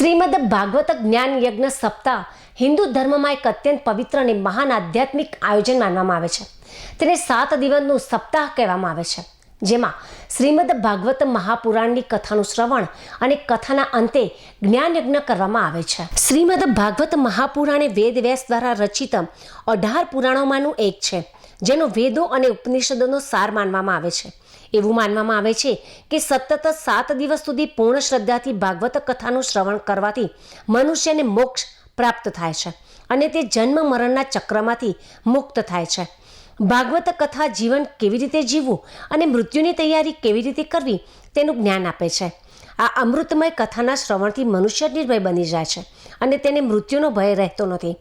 શ્રીમદ ભાગવત જ્ઞાન યજ્ઞ સપ્તાહ હિન્દુ ધર્મમાં એક અત્યંત પવિત્ર અને મહાન આધ્યાત્મિક આયોજન માનવામાં આવે છે. તેને સાત દિવસનું સપ્તાહ કહેવામાં આવે છે. જેમાં શ્રીમદ ભાગવત મહાપુરાણની કથાનું શ્રવણ અને કથાના અંતે જ્ઞાન યજ્ઞ કરવામાં આવે છે. શ્રીમદ ભાગવત મહાપુરાણ વેદ વ્યાસ દ્વારા રચિત અઢાર પુરાણોમાંનું એક છે. જેનો વેદો અને ઉપનિષદોનો સાર માનવામાં આવે છે. એવું માનવામાં આવે છે કે સતત સાત દિવસ સુધી પૂર્ણ શ્રદ્ધાથી ભાગવત કથાનું શ્રવણ કરવાથી મનુષ્યને મોક્ષ પ્રાપ્ત થાય છે અને તે જન્મ મરણના ચક્રમાંથી મુક્ત થાય છે. ભાગવત કથા જીવન કેવી રીતે જીવવું અને મૃત્યુની તૈયારી કેવી રીતે કરવી તેનું જ્ઞાન આપે છે. આ અમૃતમય કથાના શ્રવણથી મનુષ્ય નિર્ભય બની જાય છે અને તેને મૃત્યુનો ભય રહેતો નથી.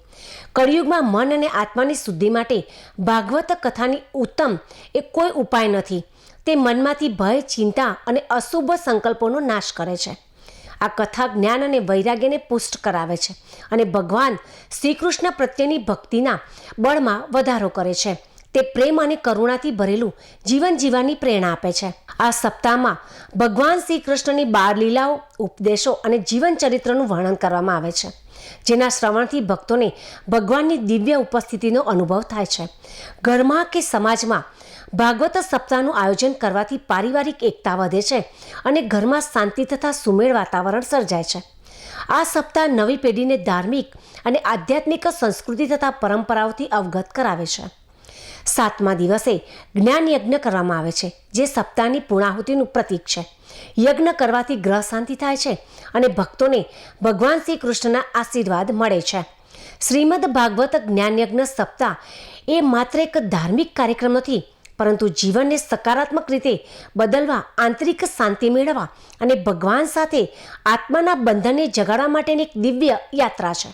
કળિયુગમાં મન અને આત્માની શુદ્ધિ માટે ભાગવત કથાની ઉત્તમ એ કોઈ ઉપાય નથી. તે મનમાંથી ભય, ચિંતા અને અશુભ સંકલ્પોનો નાશ કરે છે. આ કથા જ્ઞાન અને વૈરાગ્યને પુષ્ટ કરાવે છે અને ભગવાન શ્રી કૃષ્ણ પ્રત્યેની ભક્તિના બળમાં વધારો કરે છે. તે પ્રેમ અને કરુણાથી ભરેલું જીવન જીવવાની પ્રેરણા આપે છે. આ સપ્તાહમાં ભગવાન શ્રી કૃષ્ણની બાર લીલાઓ, ઉપદેશો અને જીવન ચરિત્રનું વર્ણન કરવામાં આવે છે, જેના શ્રવણથી ભક્તોને ભગવાનની દિવ્ય ઉપસ્થિતિનો અનુભવ થાય છે. ઘરમાં કે સમાજમાં ભાગવત સપ્તાહનું આયોજન કરવાથી પારિવારિક એકતા વધે છે અને ઘરમાં શાંતિ તથા સુમેળ વાતાવરણ સર્જાય છે. આ સપ્તાહ નવી પેઢીને ધાર્મિક અને આધ્યાત્મિક સંસ્કૃતિ તથા પરંપરાઓથી અવગત કરાવે છે. સાતમા દિવસે જ્ઞાન યજ્ઞ કરવામાં આવે છે, જે સપ્તાહની પૂર્ણાહુતિનું પ્રતીક છે. યજ્ઞ કરવાથી ગ્રહ શાંતિ થાય છે અને ભક્તોને ભગવાન શ્રી કૃષ્ણના આશીર્વાદ મળે છે. શ્રીમદ ભાગવત જ્ઞાન યજ્ઞ સપ્તાહ એ માત્ર એક ધાર્મિક કાર્યક્રમ નથી, પરંતુ જીવનને સકારાત્મક રીતે બદલવા, આંતરિક શાંતિ મેળવવા અને ભગવાન સાથે આત્માના બંધનને જગાડવા માટેની એક દિવ્ય યાત્રા છે.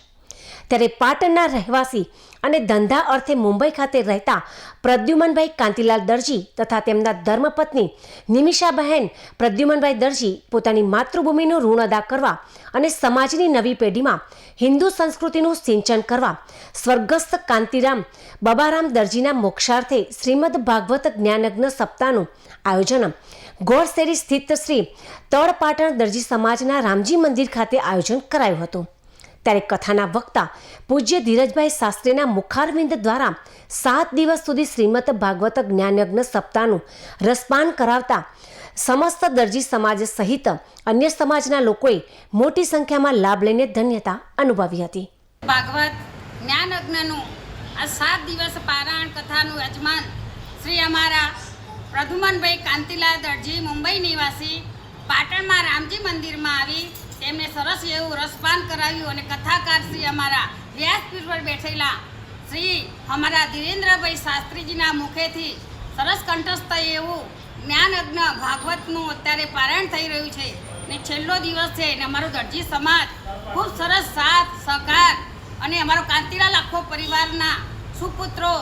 ત્યારે પાટણના રહેવાસી અને ધંધા અર્થે મુંબઈ ખાતે રહેતા પ્રદ્યુમનભાઈ કાંતિલાલ દરજી તથા તેમના ધર્મપત્ની નિમિષાબહેન પ્રદ્યુમનભાઈ દરજી પોતાની માતૃભૂમિનું ઋણ અદા કરવા અને સમાજની નવી પેઢીમાં હિન્દુ સંસ્કૃતિનું સિંચન કરવા સ્વર્ગસ્થ કાંતિરામ બબારામ દરજીના મોક્ષાર્થે શ્રીમદ ભાગવત જ્ઞાનજ્ઞ સપ્તાહનું આયોજન. ગોળશેરી સ્થિત શ્રી તળપાટણ દરજી સમાજના રામજી મંદિર ખાતે આયોજન કરાયું હતું. ત્યારે કથાના વક્તા પૂજ્ય ધીરજભાઈ શાસ્ત્રીના મુખારવિંદ દ્વારા સાત દિવસ સુધી શ્રીમદ ભાગવત જ્ઞાનયજ્ઞ સપ્તાહનું રસપાન કરાવતા સમસ્ત દરજી સમાજ સહિત અન્ય સમાજના લોકોએ મોટી સંખ્યામાં લાભ લઈને ધન્યતા અનુભવી હતી. ભાગવત જ્ઞાનયજ્ઞનું આ સાત દિવસ પારાયણ કથાનું યજમાન શ્રી અમારા પ્રધુમનભાઈ કાંતિલાલ દરજી મુંબઈ નિવાસી પાટણમાં રામજી મંદિરમાં આવી તેમને સરસ એવું રસપાન કરાવ્યું અને કથાકાર શ્રી અમારા વ્યાસપીઠ પર બેઠેલા શ્રી અમારા ધીરેન્દ્રભાઈ શાસ્ત્રીજીના મુખેથી સરસ કંઠસ્થ એવું જ્ઞાનયજ્ઞ ભાગવતનું અત્યારે પારાયણ થઈ રહ્યું છે. ને છેલ્લો દિવસ છે ને અમારો દરજી સમાજ ખૂબ સરસ સાથ, સહકાર અને અમારો કાંતિલાલ આખો પરિવારના સુપુત્રો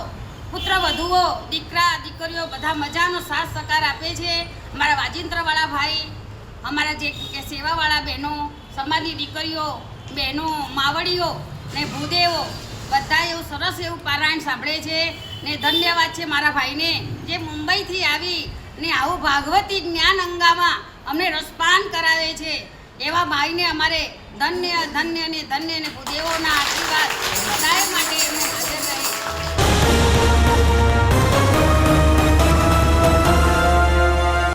પુત્ર વધુઓ દીકરા, દીકરીઓ બધા મજાનો સાથ સહકાર આપે છે. અમારા વાજિંત્રવાળા ભાઈ અમારા જે કે સેવાવાળા બહેનો, સમાજની દીકરીઓ, બહેનો, માવડીઓ ને ભૂદેવો બધા એવું સરસ એવું પારાયણ સાંભળે છે ને ધન્યવાદ છે મારા ભાઈને. જે મુંબઈથી આવી ને આવું ભાગવતી જ્ઞાન અંગામાં અમને રસપાન કરાવે છે, એવા ભાઈને અમારે ધન્ય ધન્ય ને ધન્ય ને ભૂદેવોના આશીર્વાદ.